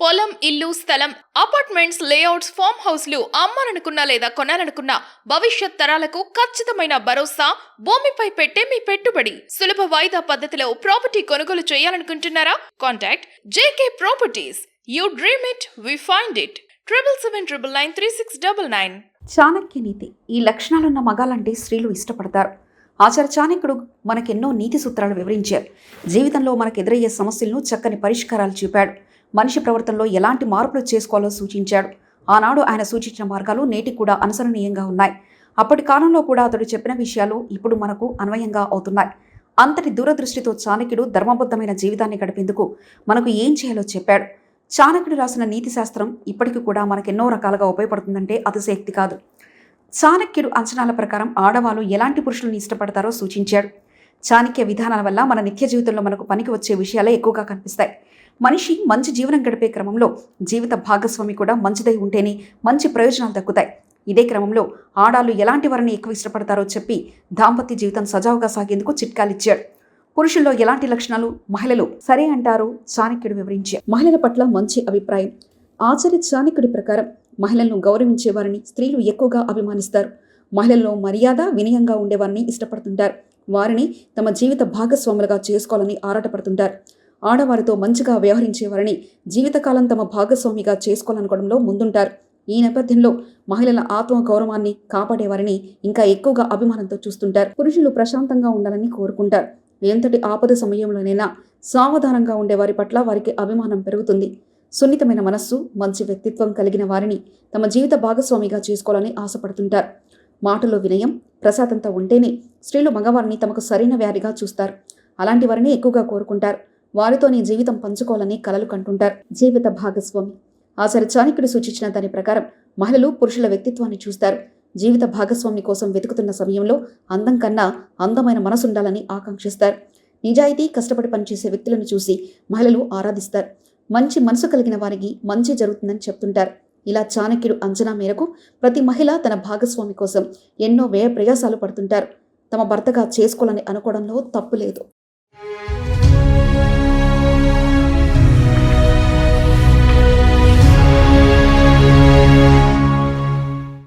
పొలం ఇల్లు స్థలం అపార్ట్మెంట్స్ లేఅవుట్స్ ఫామ్ హౌస్లు అమ్మాలనుకున్నా లేదా కొనాలనుకున్నా భవిష్యత్ తరాలకు ఖచ్చితమైన భరోసా భూమిపై పెట్టే మీ పెట్టుబడి. సులభ వాయిదా పద్ధతిలో ప్రాపర్టీ కొనుగోలు చేయాలనుకుంటున్నారా? Contact JK properties. You dream it we find it. Triple seven triple nine three six double nine. Chanakya Niti. ఈ లక్షణాలున్న మగాలంటే స్త్రీలు ఇష్టపడతారు. ఆచార్య చాణక్యుడు మనకెన్నో నీతి సూత్రాలు వివరించారు. జీవితంలో మనకు ఎదురయ్యే సమస్యలను చక్కని పరిష్కారాలు చూపాడు. మనిషి ప్రవర్తనలో ఎలాంటి మార్పులు చేసుకోవాలో సూచించాడు. ఆనాడు ఆయన సూచించిన మార్గాలు నేటికి కూడా అనుసరణీయంగా ఉన్నాయి. అప్పటి కాలంలో కూడా అతడు చెప్పిన విషయాలు ఇప్పుడు మనకు అన్వయంగా అవుతున్నాయి. అంతటి దూరదృష్టితో చాణక్యుడు ధర్మబద్ధమైన జీవితాన్ని గడిపేందుకు మనకు ఏం చేయాలో చెప్పాడు. చాణక్యుడు రాసిన నీతి శాస్త్రం ఇప్పటికీ కూడా మనకెన్నో రకాలుగా ఉపయోగపడుతుందంటే అతిశయక్తి కాదు. చాణక్యుడు అంచనాల ప్రకారం ఆడవాళ్ళు ఎలాంటి పురుషులను ఇష్టపడతారో సూచించాడు. చాణక్య విధానాల వల్ల మన నిత్య జీవితంలో మనకు పనికి వచ్చే విషయాలే ఎక్కువగా కనిపిస్తాయి. మనిషి మంచి జీవనం గడిపే క్రమంలో జీవిత భాగస్వామి కూడా మంచిదై ఉంటేనే మంచి ప్రయోజనాలు దక్కుతాయి. ఇదే క్రమంలో ఆడాలు ఎలాంటి వారిని ఎక్కువ ఇష్టపడతారో చెప్పి దాంపత్య జీవితం సజావుగా సాగేందుకు చిట్కాలిచ్చాడు పురుషుల్లో ఎలాంటి లక్షణాలు మహిళలు సరే అంటారు చాణక్యుడు వివరించారు. మహిళల పట్ల మంచి అభిప్రాయం. ఆచార్య చాణక్యుడి ప్రకారం మహిళలను గౌరవించేవారిని స్త్రీలు ఎక్కువగా అభిమానిస్తారు. మహిళల్లో మర్యాద వినయంగా ఉండేవారిని ఇష్టపడుతుంటారు. వారిని తమ జీవిత భాగస్వాములుగా చేసుకోవాలని ఆరాటపడుతుంటారు. ఆడవారితో మంచిగా వ్యవహరించేవారిని జీవితకాలం తమ భాగస్వామిగా చేసుకోవాలనుకోవడంలో ముందుంటారు. ఈ నేపథ్యంలో మహిళల ఆత్మ గౌరవాన్ని కాపాడేవారిని ఇంకా ఎక్కువగా అభిమానంతో చూస్తుంటారు. పురుషులు ప్రశాంతంగా ఉండాలని కోరుకుంటారు. ఎంతటి ఆపద సమయంలోనైనా సావధానంగా ఉండే వారి పట్ల వారికి అభిమానం పెరుగుతుంది. సున్నితమైన మనస్సు మంచి వ్యక్తిత్వం కలిగిన వారిని తమ జీవిత భాగస్వామిగా చేసుకోవాలని ఆశపడుతుంటారు. మాటలో వినయం ప్రసాదంతా ఉంటేనే స్త్రీలు మగవారిని తమకు సరైన వ్యాధిగా చూస్తారు. అలాంటి వారిని ఎక్కువగా కోరుకుంటారు. వారితో నీ జీవితం పంచుకోవాలని కలలు కంటుంటారు. జీవిత భాగస్వామి. ఆచార్య చాణక్యుడు సూచించిన దాని ప్రకారం మహిళలు పురుషుల వ్యక్తిత్వాన్ని చూస్తారు. జీవిత భాగస్వామి కోసం వెతుకుతున్న సమయంలో అందం కన్నా అందమైన మనసుండాలని ఆకాంక్షిస్తారు. నిజాయితీ కష్టపడి పనిచేసే వ్యక్తులను చూసి మహిళలు ఆరాధిస్తారు. మంచి మనసు కలిగిన వారికి మంచి జరుగుతుందని చెప్తుంటారు. ఇలా చాణక్యుడు అంచనా మేరకు ప్రతి మహిళ తన భాగస్వామి కోసం ఎన్నో వ్యయ ప్రయాసాలు పడుతుంటారు. తమ భర్తగా చేసుకోవాలని అనుకోవడంలో తప్పు లేదు.